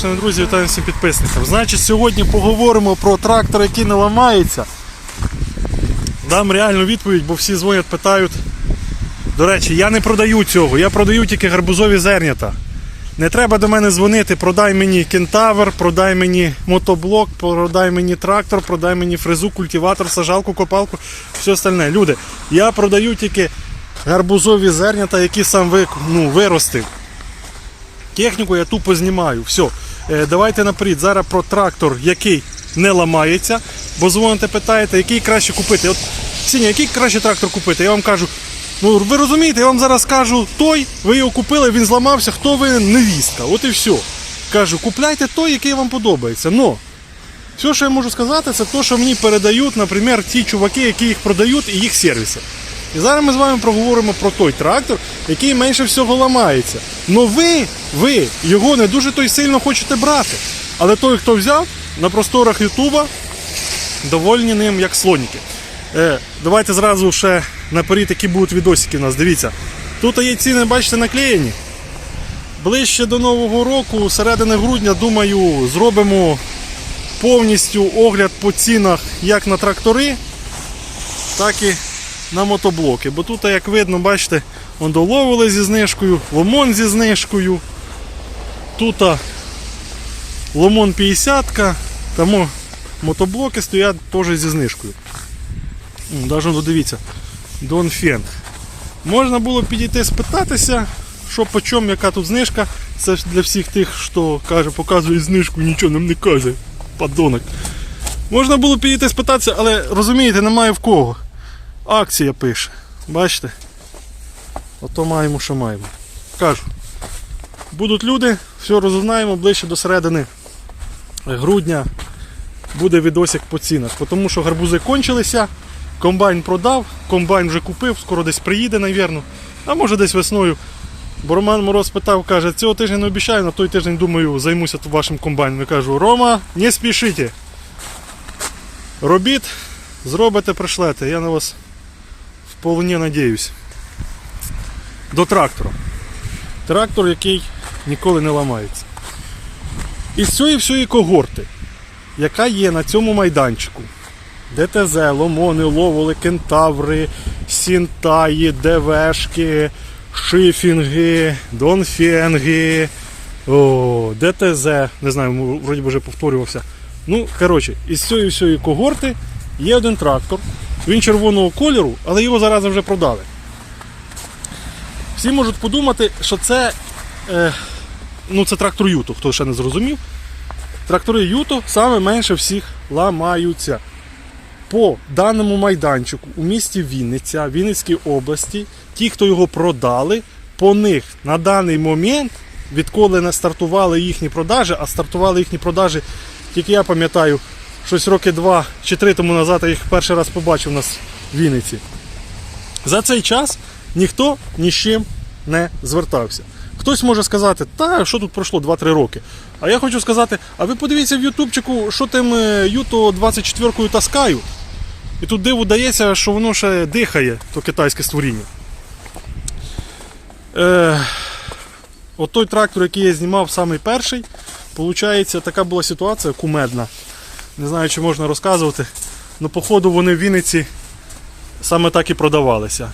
Шановні друзі, вітаю всім підписникам. Значить, сьогодні поговоримо про трактор, який не ламається. Дам реальну відповідь, бо всі дзвонять, питають. До речі, я не продаю цього, я продаю тільки гарбузові зернята. Не треба до мене дзвонити, продай мені кентавр, продай мені мотоблок, продай мені трактор, продай мені фрезу, культиватор, сажалку, копалку, все остальне. Люди, я продаю тільки гарбузові зернята, які сам ви, ну, виростив. Техніку я тупо знімаю. Все. Е, давайте наперед. Зараз про трактор, який не ламається. Бо дзвоните, питаєте, який краще купити. От, Сіня, який краще трактор купити? Я вам кажу. Ну, ви розумієте, я вам зараз кажу той, ви його купили, він зламався, хто ви невістка. От і все. Кажу, купляйте той, який вам подобається. Но все, що я можу сказати, це те, що мені передають, наприклад, ті чуваки, які їх продають, і їх сервіси. І зараз ми з вами проговоримо про той трактор, який менше всього ламається. Но ви, ви його не дуже той сильно хочете брати. Але той, хто взяв на просторах Ютуба, довольні ним як слоніки. Е, давайте зразу ще наперед, які будуть відосики у нас. Дивіться. Тут є ціни, бачите, наклеєні. Ближче до Нового року, середини грудня, думаю, зробимо повністю огляд по цінах як на трактори, так і на мотоблоки. Бо тут, як видно, бачите, он доловили зі знижкою, ломон зі знижкою. Тут ломон 50, тому мотоблоки стоять теж зі знижкою. М, Даже додивіться, Донфенг. Можна було підійти спитатися, що по чому, яка тут знижка. Це ж для всіх тих, хто каже, показує знижку, нічого нам не каже. Подонок. Можна було підійти спитатися, але розумієте, немає в кого. Акція пише. Бачите? Ото маємо, що маємо. Кажу. Будуть люди, все розузнаємо ближче до середини грудня буде відосик по цінах. Тому що гарбузи кончилися, комбайн продав, комбайн вже купив, скоро десь приїде, навірно. А може десь весною. Бо Роман Мороз питав, каже, цього тижня не обіцяю, на той тиждень, думаю, займуся вашим комбайном. Я кажу, Рома, не спішіть. Робіть, зробите, пришлете. Я на вас вполне надіюсь. До трактора. Трактор, який ніколи не ламається. Із цієї всієї когорти, яка є на цьому майданчику. ДТЗ, ломони, ловоли, кентаври, сінтаї, ДВшки, шифінги, донфенги, о, ДТЗ, не знаю, вроді би вже повторювався. Ну, коротше, із цієї всієї когорти є один трактор. Він червоного кольору, але його зараз вже продали. Всі можуть подумати, що це, е, ну, це трактор Юто, хто ще не зрозумів. Трактори Юто саме менше всіх ламаються. По даному майданчику у місті Вінниця, Вінницькій області, ті, хто його продали, по них на даний момент, відколи не стартували їхні продажі, а стартували їхні продажі, тільки я пам'ятаю, щось роки два чи три тому назад я їх перший раз побачив у нас в Вінниці. За цей час ніхто ні з чим не звертався. Хтось може сказати, та що тут пройшло 2-3 роки. А я хочу сказати, а ви подивіться в Ютубчику, що тим е, Юто 24 таскаю. І тут диву дається, що воно ще дихає, то китайське створіння. Е, от той трактор, який я знімав, самий перший, Получається, така була ситуація кумедна. Не знаю, чи можна розказувати. але походу вони в Вінниці саме так і продавалися.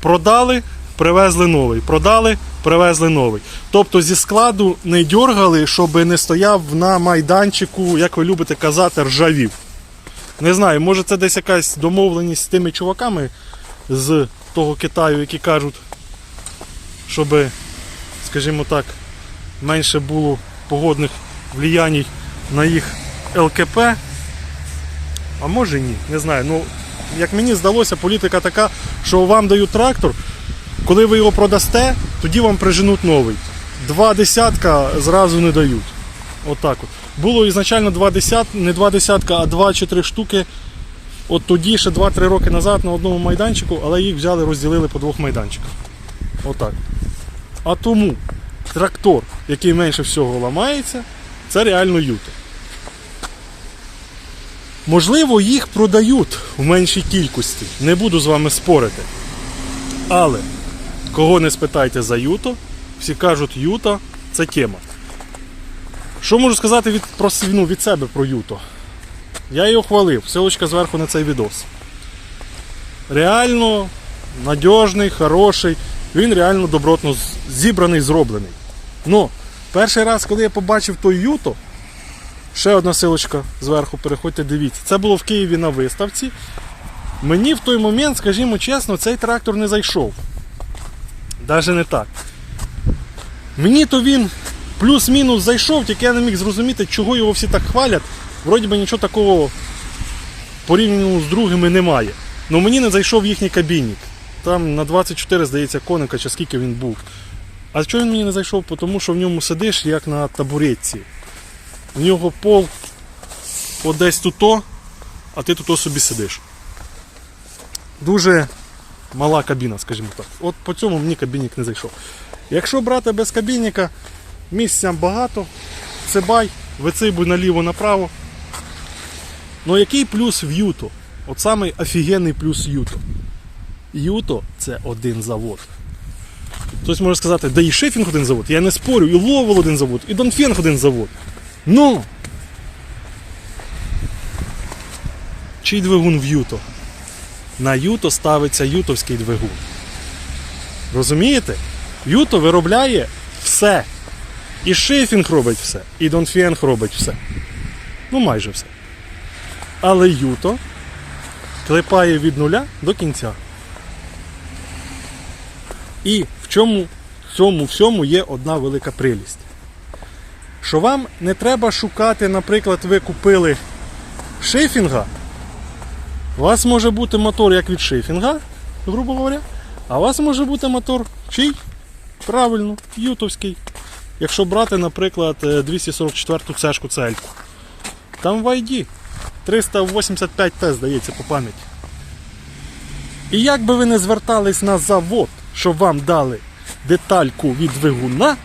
Продали, привезли новий. Продали, привезли новий. Тобто зі складу не дьоргали, щоб не стояв на майданчику, як ви любите казати, ржавів. Не знаю, може це десь якась домовленість з тими чуваками з того Китаю, які кажуть, щоб, скажімо так, менше було погодних влиянь на їх ЛКП. А може ні, не знаю. Ну, як мені здалося, політика така, що вам дають трактор, коли ви його продасте, тоді вам приженуть новий. Два десятка зразу не дають. Отак от. Було ізначально два десят, не два десятка, а два чи три штуки. От тоді ще 2-3 роки назад на одному майданчику, але їх взяли, розділили по двох майданчиках. Отак. А тому трактор, який менше всього ламається, це реально юто. Можливо, їх продають в меншій кількості. Не буду з вами спорити. Але кого не спитайте за юто, всі кажуть, юто це тема. Що можу сказати від, про, ну, від себе про Юто? Я його хвалив, силочка зверху на цей відос. Реально надіжний, хороший, він реально добротно зібраний, зроблений. Ну, перший раз, коли я побачив той Юто, ще одна силочка зверху, переходьте, дивіться. Це було в Києві на виставці. Мені в той момент, скажімо чесно, цей трактор не зайшов. Навіть не так. Мені то він плюс-мінус зайшов, тільки я не міг зрозуміти, чого його всі так хвалять. Вроді би нічого такого порівняно з другими немає. Ну мені не зайшов їхній кабінник. Там на 24, здається, коника, чи скільки він був. А чого він мені не зайшов? Тому що в ньому сидиш як на табуретці. В нього пол от десь тут, а ти тут собі сидиш. Дуже мала кабіна, скажімо так. От по цьому мені кабінник не зайшов. Якщо брати без кабінника, місця багато, цибай, вицибуй наліво направо. Ну який плюс в Юто? От самий офігенний плюс Юто. Юто це один завод. Хтось може сказати, да і Шефінг один завод. Я не спорю, і Ловел один завод, і Донфенг один завод. Ну. Чий двигун в Юто? На Юто ставиться ютовський двигун. Розумієте? Юто виробляє все. І Шифінг робить все, і Донфенг робить все. Ну майже все. Але Юто клепає від нуля до кінця. І в чому в цьому всьому є одна велика прелість. Що вам не треба шукати, наприклад, ви купили шифінга, у вас може бути мотор як від шифінга, грубо говоря, а у вас може бути мотор чий? Правильно, ютовський. Якщо брати, наприклад, е, 244 цешку цельку. Там в ID 385 Т, здається, по пам'яті. І як би ви не звертались на завод, щоб вам дали детальку від двигуна,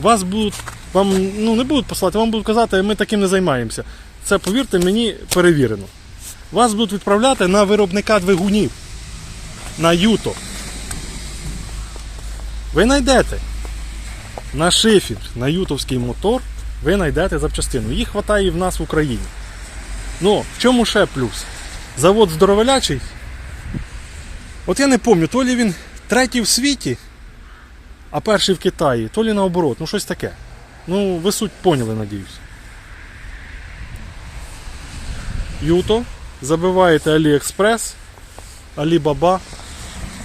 вас будуть, вам ну, не будуть посилати, вам будуть казати, ми таким не займаємося. Це, повірте мені, перевірено. Вас будуть відправляти на виробника двигунів. На Юто. Ви знайдете на шифінг, на ютовський мотор, ви знайдете запчастину. Їх вистачає і в нас в Україні. Ну, в чому ще плюс? Завод здоровелячий. От я не пам'ятаю, то лі він третій в світі, а перший в Китаї, то лі наоборот, ну щось таке. Ну, ви суть поняли, надіюсь. Юто. Забиваєте AliExpress, Alibaba.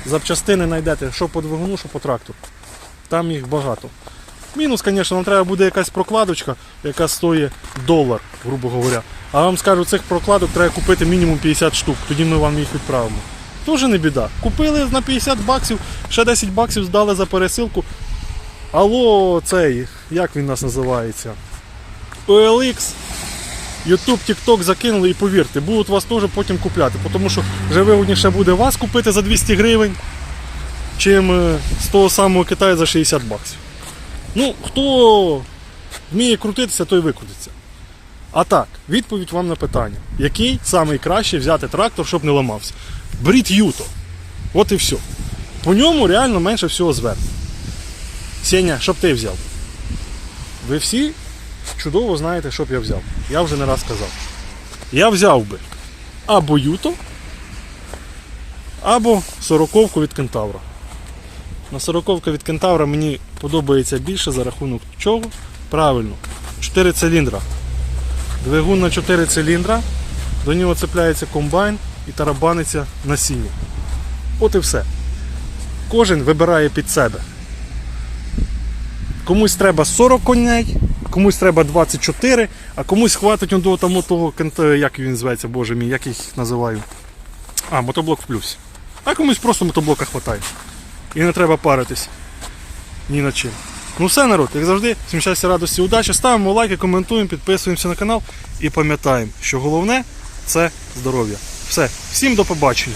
Запчастини знайдете що по двигуну, що по трактору. Там їх багато. Мінус, звісно, нам треба буде якась прокладочка, яка стоїть долар, грубо говоря. А вам скажу, цих прокладок треба купити мінімум 50 штук, тоді ми вам їх відправимо. Тоже не біда. Купили на 50 баксів, ще 10 баксів здали за пересилку. Алло, цей, як він у нас називається? OLX. YouTube, TikTok закинули і повірте, будуть вас теж потім купляти, тому що вже вигідніше буде вас купити за 200 гривень, чим е, з того самого Китаю за 60 баксів. Ну, хто вміє крутитися, той викрутиться. А так, відповідь вам на питання, який самий краще взяти трактор, щоб не ламався. Беріть Юто. От і все. По ньому реально менше всього зверху. Сеня, щоб ти взяв. Ви всі чудово знаєте, що б я взяв. Я вже не раз казав. Я взяв би або Юто, або сороковку від кентавра. На сороковка від кентавра мені подобається більше за рахунок чого? Правильно, 4 циліндра. Двигун на 4 циліндра, до нього цепляється комбайн і тарабаниться насіння. От і все. Кожен вибирає під себе. Комусь треба 40 коней, комусь треба 24, а комусь хватить до тому того, як він зветься, боже мій, як їх називаю. А, мотоблок в плюсі. А комусь просто мотоблока хватає. І не треба паритись ні на чим. Ну все, народ, як завжди, всім щастя, радості, удачі. Ставимо лайки, коментуємо, підписуємося на канал і пам'ятаємо, що головне це здоров'я. Все, всім до побачення.